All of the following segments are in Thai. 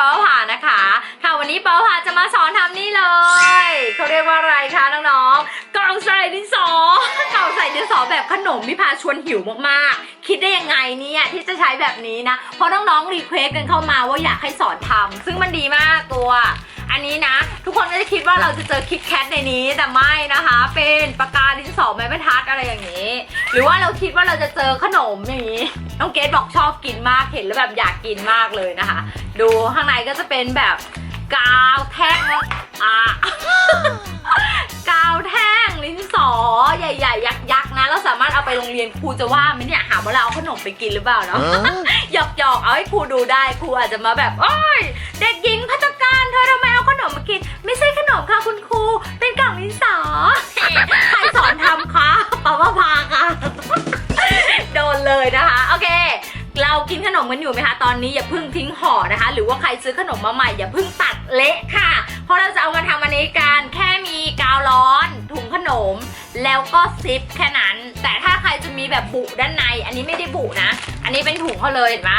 ปอผ่านะคะ ค่ะวันนี้ปอผ่าจะมาสอนทำนี่เลยเขาเรียกว่าอะไรคะน้องๆกล่องใส่ดินสอ กล่องใส่ดินสอแบบขนมพี่พาชวนหิวมากๆ คิดได้ยังไงเนี่ยที่จะใช้แบบนี้นะ เพราะน้องๆรีเควสกันเข้ามาว่าอยากให้สอนทำซึ่งมันดีมากตัว อันนี้นะ ทุกคนก็จะคิดว่าเราจะเจอคิดแคทในนี้แต่ไม่นะคะ เป็นปากกาดินสอไม้บรรทัดอะไรอย่างนี้ หรือว่าเราคิดว่าเราจะเจอขนมอย่างนี้น้องเกดบอกชอบกินมากเห็นแล้วแบบอยากกินมากเลยนะคะ ดูข้างในก็จะเป็นแบบกาวแท่งอะกาวแท่ง ลิ้นสอใหญ่ๆ ยักษ์ๆนะ เราสามารถเอาไปโรงเรียนครูจะว่าไหมเนี่ยหาว่าเราเอาขนมไปกินหรือเปล่าเนาะหยอกหยอกๆเอาให้ครูดูได้ครูอาจจะมาแบบโอ้ยเด็กหญิงพัฒการเธอทำไมเอาขนมมากิน ไม่ใช่ขนมค่ะคุณครูเป็นกล่องดินสอใครสอนทำคะปาว่าพาค่ะโดนเลยนะคะ โอเคเรากินขนมกันอยู่ไหมคะตอนนี้อย่าเพิ่งทิ้งห่อนะคะ หรือว่าใครซื้อขนมมาใหม่อย่าเพิ่งตัดเละค่ะ เพราะเราจะเอามาทำอันนี้กันแค่มี กาวร้อน ถุงขนม แล้วก็ซิปแค่นั้น แต่ถ้าใครจะมีแบบบุด้านใน อันนี้ไม่ได้บุนะ อันนี้เป็นถุงเขาเลยเห็นไหม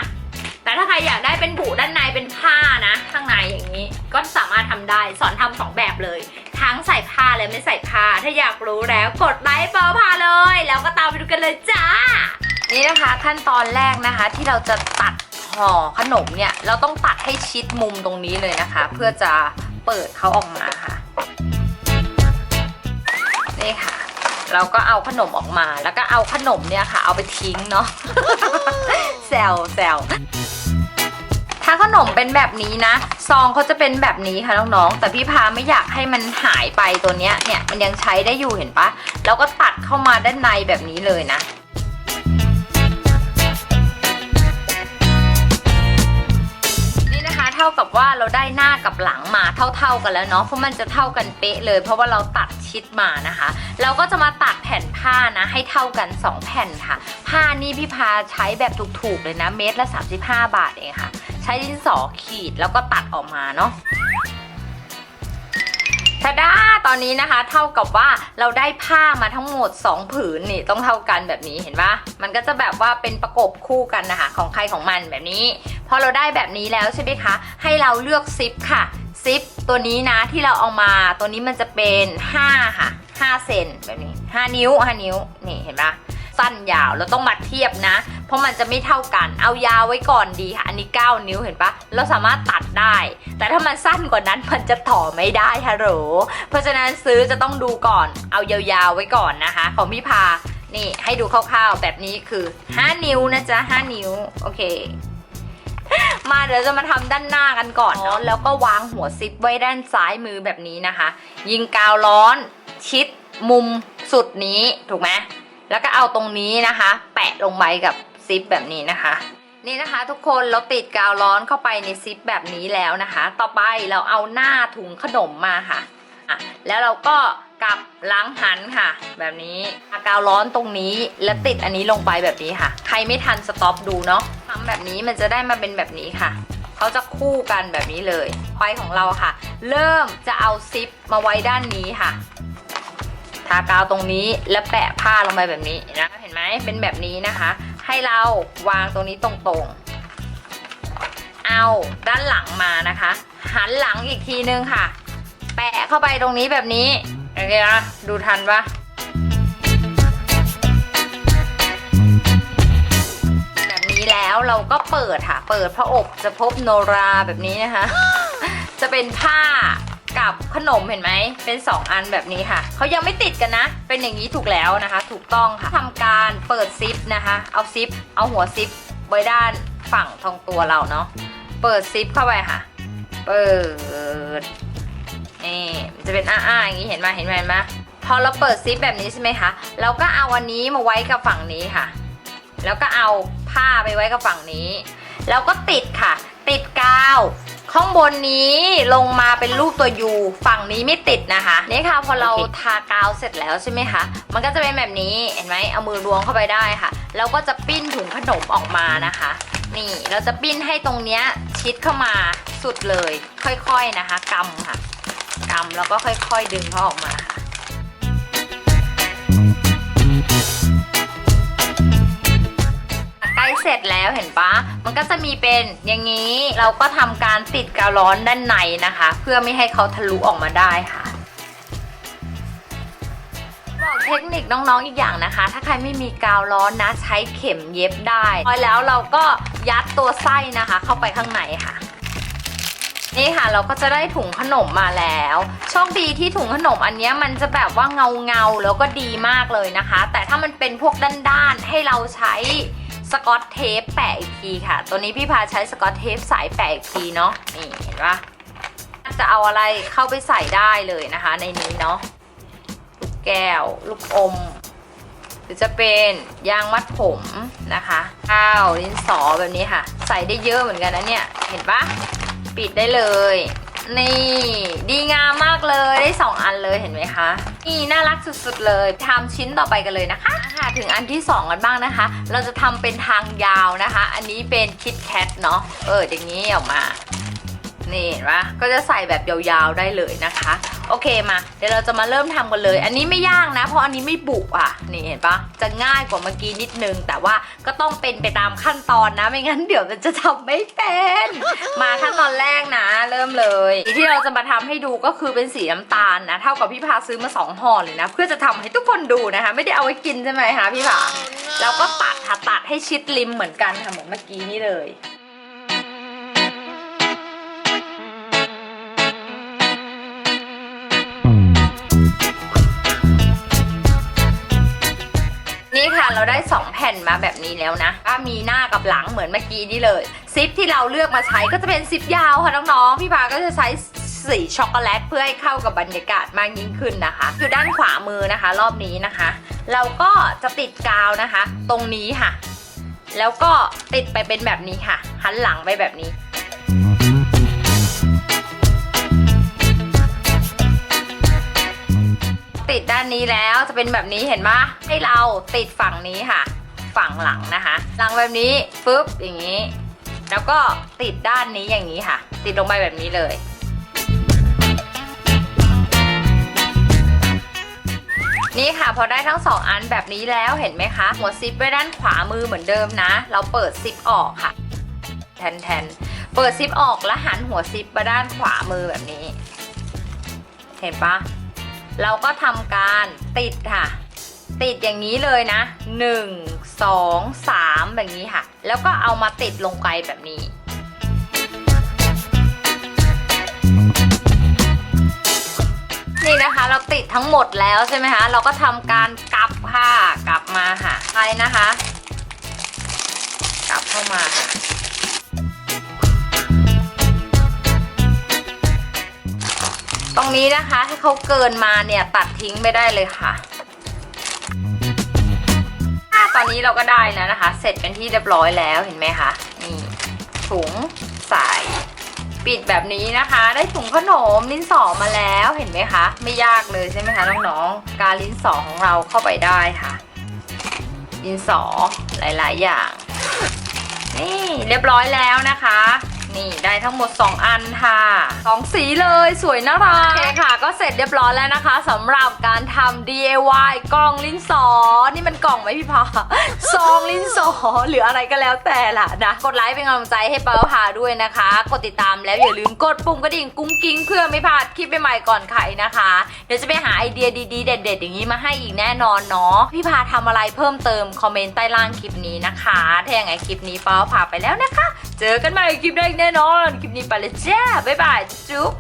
แต่ถ้าใครอยากได้เป็นบุด้านในเป็นผ้านะ ข้างในอย่างนี้ ก็สามารถทำได้สอนทำสองแบบเลย ทั้งใส่ผ้าและไม่ใส่ผ้า ถ้าอยากรู้แล้วกดไลค์เปอผ้าเลย แล้วก็ตามไปดูกันเลยจ้า นี่นะคะขั้นตอนแรกนะคะที่เราจะตัดห่อขนมเนี่ย เราต้องตัดให้ชิดมุมตรงนี้เลยนะคะ เพื่อจะเปิดเขาออกมาค่ะ นี่ค่ะ เราก็เอาขนมออกมา แล้วก็เอาขนมเนี่ยค่ะ เอาไปทิ้งเนาะแซวแซวถ้าขนมเป็นแบบนี้นะ ซองเขาจะเป็นแบบนี้ค่ะน้องๆแต่พี่พาไม่อยากให้มันหายไปตัวเนี้ยเนี่ยมันยังใช้ได้อยู่เห็นปะแล้วก็ตัดเข้ามาด้านในแบบนี้เลยนะ ท่ากับว่าเราได้หน้ากับหลังมาเท่า ๆกันแล้วเนาะเพราะมันจะเท่ากันเป๊ะเลย เพราะว่าเราตัดชิดมานะคะ เราก็จะมาตัดแผ่นผ้านะ ให้เท่ากัน 2 แผ่นค่ะ ผ้านี่พี่พาใช้แบบถูกๆเลยนะเมตรละ 35 บาทเองค่ะ ใช้ดินสอขีดแล้วก็ตัดออกมาเนาะ ทาด้าตอนนี้นะคะ เท่ากับว่าเราได้ผ้ามาทั้งหมด 2 ผืนนี่ต้องเท่ากันแบบนี้เห็นปะมันก็จะแบบว่าเป็นประกบคู่กันนะคะ ของใครของมันแบบนี้ พอเราได้แบบนี้แล้วใช่ไหมคะ ให้เราเลือกซิปค่ะซิปตัวนี้นะที่เราเอามาตัวนี้มันจะเป็น 5 ค่ะ 5 เซนแบบนี้ 5 นิ้ว 5 นิ้วนี่เห็นปะสั้นยาวเราต้องมาเทียบนะ เพราะมันจะไม่เท่ากัน เอายาวไว้ก่อนดีค่ะ อันนี้ 9 นิ้วเห็นปะเราสามารถตัดได้ แต่ถ้ามันสั้นกว่านั้นมันจะต่อไม่ได้ฮัลโหลเพราะฉะนั้นซื้อจะต้องดูก่อน เอายาวๆไว้ก่อนนะคะ ของพี่พา นี่ให้ดูคร่าวๆ แบบนี้คือ 5 นิ้วนะจ๊ะ 5 นิ้ว โอเคมาเดี๋ยวจะมาทำด้านหน้ากันก่อนเนาะแล้วก็วางหัวซิปไว้ด้านซ้ายมือแบบนี้นะคะ ยิงกาวร้อนชิดมุมสุดนี้ถูกไหมแล้วก็เอาตรงนี้นะคะ แปะลงไปกับ ซิปแบบนี้นะคะ นี่นะคะทุกคนเราติดกาวร้อนเข้าไปในซิปแบบนี้แล้วนะคะ ต่อไปเราเอาหน้าถุงขนมมาค่ะอะ แล้วเราก็กลับล้างหันค่ะ แบบนี้เอากาวร้อนตรงนี้แล้วติดอันนี้ลงไปแบบนี้ค่ะ ใครไม่ทันสต็อปดูเนาะทำแบบนี้มันจะได้มาเป็นแบบนี้ค่ะเขาจะคู่กันแบบนี้เลยไฟของเราค่ะ เริ่มจะเอาซิปมาไว้ด้านนี้ค่ะทากาวตรงนี้แล้วแปะผ้าลงไปแบบนี้นะเห็นไหมเป็นแบบนี้นะคะ ให้เราวางตรงนี้ตรงๆ เอาด้านหลังมานะคะ หันหลังอีกทีนึงค่ะ แปะเข้าไปตรงนี้แบบนี้โอเคนะดูทันปะแบบนี้แล้วเราก็เปิดค่ะ เปิดพระอบจะพบโนราแบบนี้นะคะ จะเป็นผ้า กับขนมเห็นไหม เป็น 2 อันแบบนี้ค่ะ เขายังไม่ติดกันนะ เป็นอย่างนี้ถูกแล้วนะคะ ถูกต้องค่ะทำการเปิดซิปนะคะ เอาซิป เอาหัวซิปไว้ด้านฝั่งทางตัวเราเนาะ เปิดซิปเข้าไปค่ะ เปิด นี่มันจะเป็นอ้าๆอย่างนี้เห็นไหมเห็นไหมเห็นไหมพอเราเปิดซิปแบบนี้ใช่ไหมคะ เราก็เอาอันนี้มาไว้กับฝั่งนี้ค่ะ แล้วก็เอาผ้าไปไว้กับฝั่งนี้ แล้วก็ติดค่ะ ติดกาว ข้างบนนี้ลงมาเป็นรูปตัวยูฝั่งนี้ไม่ติดนะคะ นี่ค่ะพอเราทากาวเสร็จแล้วใช่ไหมคะ มันก็จะเป็นแบบนี้เห็นไหมเอามือล้วงเข้าไปได้ค่ะ แล้วก็จะปิ้นถุงขนมออกมานะคะ นี่เราจะปิ้นให้ตรงเนี้ยชิดเข้ามาสุดเลย ค่อยๆนะคะกำค่ะกำแล้วก็ค่อยๆดึงเขาออกมาค่ะ แล้วเห็นปะมันก็จะมีเป็นอย่างนี้เราก็ทำการติดกาวร้อนด้านในนะคะ เพื่อไม่ให้เขาทะลุออกมาได้ค่ะบอกเทคนิคน้องๆอีกอย่างนะคะ ถ้าใครไม่มีกาวร้อนนะใช้เข็มเย็บได้พอแล้วเราก็ยัดตัวไส้นะคะ เข้าไปข้างในค่ะนี่ค่ะเราก็จะได้ถุงขนมมาแล้วโชคดีที่ถุงขนมอันนี้มันจะแบบว่าเงาเงาแล้วก็ดีมากเลยนะคะ แต่ถ้ามันเป็นพวกด้านๆให้เราใช้ สกอตเทปแปะอีกทีค่ะ ตัวนี้พี่พาใช้สกอตเทปสายแปะอีกทีเนาะนี่เห็นปะจะเอาอะไรเข้าไปใส่ได้เลยนะคะ ในนี้เนาะลูกแก้ว ลูกอม หรือจะเป็นยางมัดผมนะคะข้าวดินสอแบบนี้ค่ะ ใส่ได้เยอะเหมือนกันนะเนี่ย เห็นปะปิดได้เลย นี่ ดีงามมากเลยได้ 2 อันเลยเห็นไหมคะ นี่น่ารักสุดๆเลยทำชิ้นต่อไปกันเลยนะคะค่ะถึงอันที่ 2 กันบ้างนะคะ เราจะทำเป็นทางยาวนะคะ อันนี้เป็นคิดแคทเนาะเอออย่างนี้ออกมานี่เห็นปะก็จะใส่แบบยาวๆได้เลยนะคะ โอเคมา เดี๋ยวเราจะมาเริ่มทำกันเลย อันนี้ไม่ยากนะ เพราะอันนี้ไม่บุอะ นี่เห็นปะจะง่ายกว่าเมื่อกี้นิดนึง แต่ว่าก็ต้องเป็นไปตามขั้นตอนนะ ไม่งั้นเดี๋ยวมันจะทำไม่เป็น มาขั้นตอนแรกนะ เริ่มเลยที่เราจะมาทำให้ดูก็คือเป็นสีน้ำตาลนะ เท่ากับพี่พาซื้อมาสองห่อเลยนะ เพื่อจะทำให้ทุกคนดูนะคะ ไม่ได้เอาไว้กินใช่ไหมคะพี่พาแล้วก็ตัดค่ะตัดให้ชิดริมเหมือนกันค่ะเหมือนเมื่อกี้นี่เลย เราได้ 2 แผ่นมาแบบนี้แล้วนะก็มีหน้ากับหลังเหมือนเมื่อกี้นี่เลยซิปที่เราเลือกมาใช้ก็จะเป็นซิปยาวค่ะน้องๆ พี่พาก็จะใช้สีช็อกโกแลตเพื่อให้เข้ากับบรรยากาศมากยิ่งขึ้นนะคะ อยู่ด้านขวามือนะคะ รอบนี้นะคะ เราก็จะติดกาวนะคะ ตรงนี้ค่ะ แล้วก็ติดไปเป็นแบบนี้ค่ะหันหลังไปแบบนี้ ติดด้านนี้แล้วจะเป็นแบบนี้เห็นปะให้เราติดฝั่งนี้ค่ะ ฝั่งหลังนะคะหลังแบบนี้ปุ๊บอย่างนี้ แล้วก็ติดด้านนี้อย่างนี้ค่ะ ติดลงไปแบบนี้เลย นี่ค่ะพอได้ทั้งสองอันแบบนี้แล้วเห็นไหมคะหัวซิปไว้ด้านขวามือเหมือนเดิมนะ เราเปิดซิปออกค่ะ แทนแทนเปิดซิปออกแล้วหันหัวซิปมาด้านขวามือแบบนี้ เห็นปะ เราก็ทำการติดค่ะ ติดอย่างนี้เลยนะ 1 2 3 แบบนี้ค่ะ แล้วก็เอามาติดลงไปแบบนี้นี่นะคะเราติดทั้งหมดแล้วใช่ไหมคะเราก็ทำการกลับค่ะกลับมาค่ะไปนะคะ กลับเข้ามาค่ะ ตรงนี้นะคะถ้าเขาเกินมาเนี่ยตัดทิ้งไม่ได้เลยค่ะ ตอนนี้เราก็ได้แล้วนะคะ เสร็จเป็นที่เรียบร้อยแล้วเห็นไหมคะนี่ถุงใส่ปิดแบบนี้นะคะ ได้ถุงขนมลิ้นสอมาแล้วเห็นไหมคะ ไม่ยากเลยใช่ไหมคะน้องๆการลิ้นสอของเราเข้าไปได้ค่ะลิ้นสอหลาย ๆ อย่าง นี่เรียบร้อยแล้วนะคะ นี่ได้ทั้งหมด 2 อันค่ะสองสีเลยสวยน่ารักโอเคค่ะ ก็เสร็จเรียบร้อยแล้วนะคะสำหรับการทำ DIY กล่องลิ้นสอ นี่มันกล่องไหมพี่พาซองลิ้นสอหรืออะไรก็แล้วแต่ล่ะนะ กดไลค์เป็นกำลังใจให้เปาพาด้วยนะคะ กดติดตามแล้วอย่าลืมกดปุ่มกระดิ่งกุ้งกิ้งเพื่อไม่พลาดคลิปใหม่ๆก่อนใครนะคะ เดี๋ยวจะไปหาไอเดียดีๆ เด็ด ๆ อย่างนี้มาให้อีกแน่นอนเนาะพี่พาทำอะไรเพิ่มเติมคอมเมนต์ใต้ล่างคลิปนี้นะคะถ้าอย่างไรคลิปนี้เปาพาไปแล้วนะคะ เจอกันใหม่คลิปหน้าอีกแน่นอน คลิปนี้ไปเลยจ้า บ๊ายบาย จุ๊บ